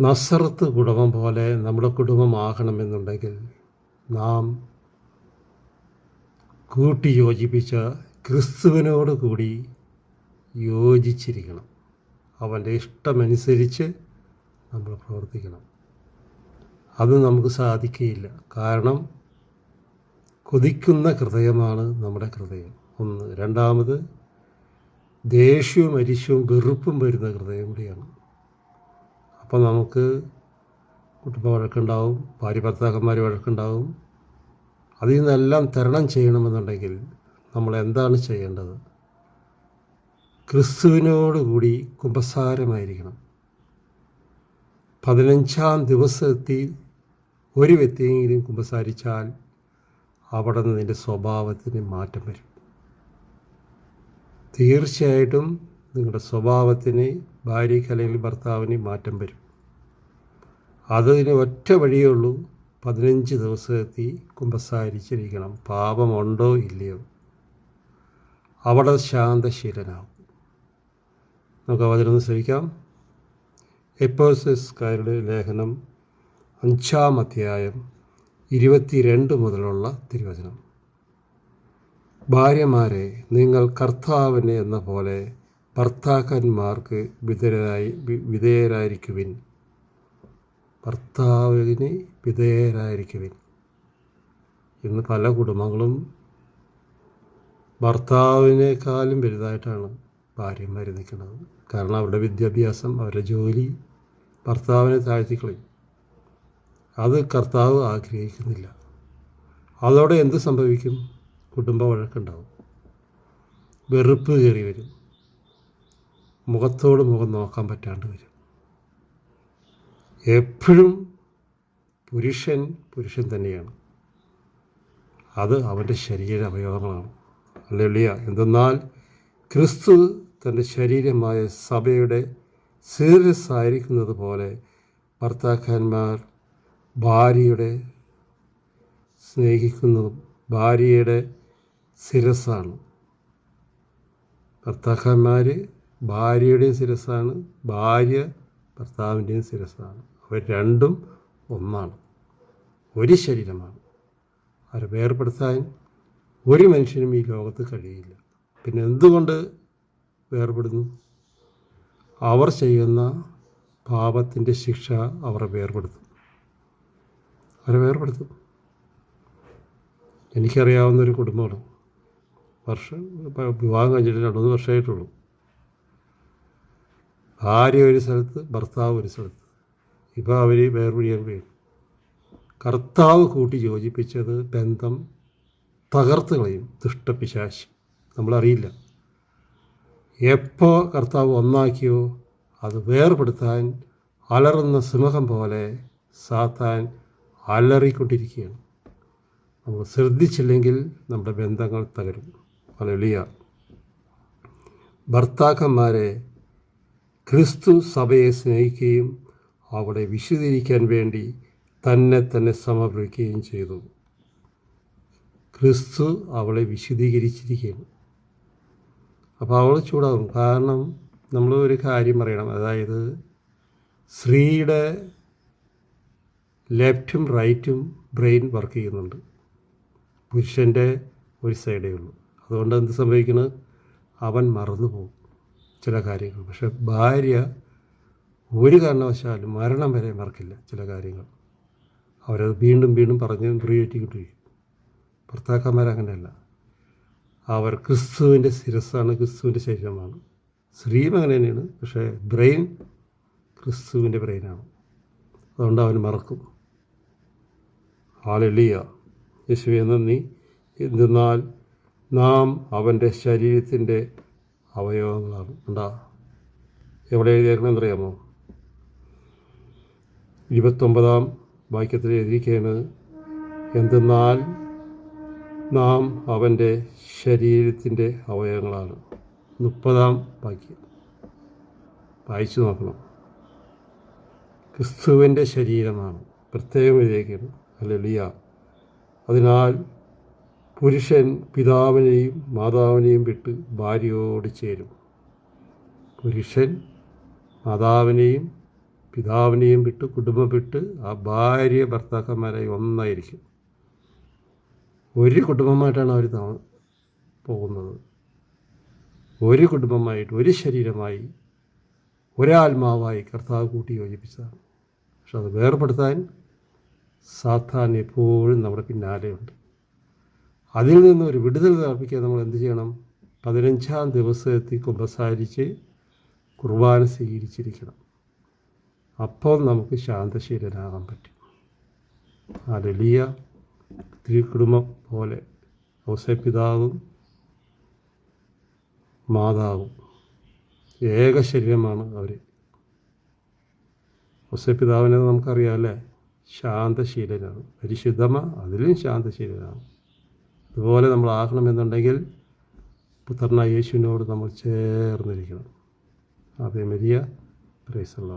നസറത്ത് കുടുംബം പോലെ നമ്മുടെ കുടുംബമാകണമെന്നുണ്ടെങ്കിൽ നാം കൂട്ടി യോജിപ്പിച്ച ക്രിസ്തുവിനോട് കൂടി യോജിച്ചിരിക്കണം. അവന്റെ ഇഷ്ടമനുസരിച്ച് നമ്മൾ പ്രവർത്തിക്കണം. അത് നമുക്ക് സാധിക്കുകയില്ല. കാരണം കൊതിക്കുന്ന ഹൃദയമാണ് നമ്മുടെ ഹൃദയം. ഒന്ന്. രണ്ടാമത് ദേഷ്യവും അരിശവും വെറുപ്പും വരുന്ന ഹൃദയം കൂടിയാണ്. അപ്പോൾ നമുക്ക് കുടുംബ വഴക്കുണ്ടാവും ഭാര്യ ഭർത്താക്കന്മാർ വഴക്കുണ്ടാവും. അതിൽ നിന്നെല്ലാം തരണം ചെയ്യണമെന്നുണ്ടെങ്കിൽ നമ്മൾ എന്താണ് ചെയ്യേണ്ടത്? ക്രിസ്തുവിനോടുകൂടി കുമ്പസാരമായിരിക്കണം. പതിനഞ്ചാം ദിവസത്തിൽ ഒരു വ്യക്തിയെങ്കിലും കുമ്പസാരിച്ചാൽ അവിടെ നിന്ന് നിന്റെ സ്വഭാവത്തിന് മാറ്റം വരും. തീർച്ചയായിട്ടും നിങ്ങളുടെ സ്വഭാവത്തിന് ഭാര്യയ്ക്ക് അല്ലെങ്കിൽ ഭർത്താവിന് മാറ്റം വരും. അതിന് ഒറ്റ വഴിയേ ഉള്ളൂ. പതിനഞ്ച് ദിവസത്തി കുമ്പസാരിച്ചിരിക്കണം. പാപമുണ്ടോ ഇല്ലയോ? അവിടെ ശാന്തശീലനാവും. നമുക്ക് അവതരണം ശ്രമിക്കാം എപ്പോസിസ്കാരുടെ ലേഖനം അഞ്ചാം അധ്യായം ഇരുപത്തിരണ്ട് മുതലുള്ള തിരുവചനം. ഭാര്യമാരെ നിങ്ങൾ കർത്താവിനെ എന്ന പോലെ ഭർത്താക്കന്മാർക്ക് വിധേയരായി വിധേയരായിരിക്കുവിൻ. ഭർത്താവിന് വിധേയരായിരിക്കുവിൻ. ഇന്ന് പല കുടുംബങ്ങളും ഭർത്താവിനേക്കാളും വലുതായിട്ടാണ് ഭാര്യമാർ നിൽക്കുന്നത്. കാരണം അവരുടെ വിദ്യാഭ്യാസം അവരുടെ ജോലി ഭർത്താവിനെ താഴ്ത്തിക്കളയും. അത് കർത്താവ് ആഗ്രഹിക്കുന്നില്ല. അതോടെ എന്ത് സംഭവിക്കും? കുടുംബ വഴക്കുണ്ടാവും. വെറുപ്പ് കയറി വരും. മുഖത്തോട് മുഖം നോക്കാൻ പറ്റാണ്ട് വരും. എപ്പോഴും പുരുഷൻ പുരുഷൻ തന്നെയാണ്. അത് അവന്റെ ശരീര അവയവങ്ങളാണ്. അല്ലെ എന്തെന്നാൽ ക്രിസ്തു തന്റെ ശരീരമായ സഭയുടെ സീരിയസായിരിക്കുന്നത് പോലെ ഭർത്താക്കന്മാർ ഭാര്യയുടെ സ്നേഹിക്കുന്നതും ഭാര്യയുടെ ശിരസാണ് ഭർത്താക്കന്മാർ ഭാര്യയുടെയും ശിരസ്സാണ് ഭാര്യ ഭർത്താവിന്റെയും ശിരസ്സാണ്. അവർ രണ്ടും ഒന്നാണ്. ഒരു ശരീരമാണ്. അവരെ വേർപെടുത്താൻ ഒരു മനുഷ്യനും ഈ ലോകത്ത് കഴിയില്ല. പിന്നെ എന്തുകൊണ്ട് വേർപെടുന്നു? അവർ ചെയ്യുന്ന പാപത്തിന്റെ ശിക്ഷ അവരെ വേർപെടുത്തും. അവരെ വേർപെടുത്തും? എനിക്കറിയാവുന്ന ഒരു കുടുംബമാണ്. വർഷം വിവാഹം കഴിഞ്ഞിട്ട് രണ്ട് വർഷമായിട്ടുള്ളൂ. ഭാര്യ ഒരു സ്ഥലത്ത് ഭർത്താവ് ഒരു സ്ഥലത്ത്. ഇപ്പോൾ അവർ വീഴും കർത്താവ് കൂട്ടി യോജിപ്പിച്ചത് ബന്ധം തകർത്ത് കളയും ദുഷ്ടപിശാശ്. നമ്മളറിയില്ല. എപ്പോൾ കർത്താവ് ഒന്നാക്കിയോ അത് വേർപെടുത്താൻ അലറുന്ന സിംഹം പോലെ സാത്താൻ അലറിക്കൊണ്ടിരിക്കുകയാണ്. നമ്മൾ ശ്രദ്ധിച്ചില്ലെങ്കിൽ നമ്മുടെ ബന്ധങ്ങൾ തകരും. അലളിയ ഭർത്താക്കന്മാരെ ക്രിസ്തു സഭയെ സ്നേഹിക്കുകയും അവിടെ വിശദീകരിക്കാൻ വേണ്ടി തന്നെ തന്നെ സമർപ്പിക്കുകയും ചെയ്തു. ക്രിസ്തു അവളെ വിശദീകരിച്ചിരിക്കുകയാണ് അപ്പോൾ അവൾ ചൂടാകും. കാരണം നമ്മൾ ഒരു കാര്യം പറയണം അതായത് സ്ത്രീയുടെ ലെഫ്റ്റും റൈറ്റും ബ്രെയിൻ വർക്ക് ചെയ്യുന്നുണ്ട്. പുരുഷന്റെ ഒരു സൈഡേ ഉള്ളൂ. അതുകൊണ്ട് എന്ത് സംഭവിക്കുന്നത് അവൻ മറന്നു പോകും ചില കാര്യങ്ങൾ. പക്ഷെ ഭാര്യ ഒരു കാരണവശാലും മരണം വരെ മറക്കില്ല ചില കാര്യങ്ങൾ. അവരത് വീണ്ടും വീണ്ടും പറഞ്ഞ് പ്രിയേറ്റിക്കൊണ്ടിരിക്കും ഭർത്താക്കന്മാർ ഭർത്താക്കന്മാരങ്ങനെയല്ല അവർ ക്രിസ്തുവിന്റെ ശിരസ്സാണ് ക്രിസ്തുവിന്റെ ശരീരമാണ്. സ്ത്രീയും അങ്ങനെ തന്നെയാണ്. പക്ഷേ ബ്രെയിൻ ക്രിസ്തുവിന്റെ ബ്രെയിനാണ്. അതുകൊണ്ട് അവൻ മറക്കും. ആളെളിയ യേശുവെ നന്ദി. എന്തെന്നാൽ നാം അവന്റെ ശരീരത്തിന്റെ അവയവങ്ങളാണ്. എന്താ എവിടെ എഴുതിയേക്കണമെന്ന് അറിയാമോ ഇരുപത്തൊമ്പതാം വാക്യത്തിൽ എഴുതിയിരിക്കുകയാണ് എന്തെന്നാൽ നാം അവന്റെ ശരീരത്തിന്റെ അവയവങ്ങളാണ്. മുപ്പതാം വാക്യം. വായിച്ചു നോക്കണം. ക്രിസ്തുവിന്റെ ശരീരമാണ്. പ്രത്യേകം എഴുതിയേക്കാണ് അല്ലിയ അതിനാൽ പുരുഷൻ പിതാവിനെയും മാതാവിനെയും വിട്ട് ഭാര്യയോട് ചേരും. പുരുഷൻ മാതാവിനെയും പിതാവിനെയും വിട്ട് കുടുംബം വിട്ട് ആ ഭാര്യ ഭർത്താക്കന്മാരായി ഒന്നായിരിക്കും. ഒരു കുടുംബമായിട്ടാണ് അവർ താ പോകുന്നത്. ഒരു കുടുംബമായിട്ട് ഒരു ശരീരമായി ഒരാത്മാവായി കർത്താവ് കൂട്ടി യോജിപ്പിച്ചതാണ് പക്ഷെ അത് വേർപെടുത്താൻ സാത്താൻ എപ്പോഴും നമ്മുടെ പിന്നാലെയുണ്ട്. അതിൽ നിന്ന് ഒരു വിടുതൽ പ്രാപിക്കാൻ നമ്മൾ എന്ത് ചെയ്യണം? പതിനഞ്ചാം ദിവസത്തിൽ കുമ്പസാരിച്ച് കുർബാന സ്വീകരിച്ചിരിക്കണം. അപ്പോൾ നമുക്ക് ശാന്തശീലനാകാൻ പറ്റും. ആ വലിയ തിരുക്കുടുംബം പോലെ ഔസപിതാവും മാതാവും ഏക ശരീരമാണ് അവർ. ഔസപിതാവിനെ നമുക്കറിയാം അല്ലേ? ശാന്തശീലനാണ്. പരിശുദ്ധമ അതിലും ശാന്തശീലനാണ്. അതുപോലെ നമ്മൾ ആകണമെന്നുണ്ടെങ്കിൽ പുത്രനായ യേശുവിനോട് നമ്മൾ ചേർന്നിരിക്കണം. അതേ മരിയ പ്രൈസുള്ള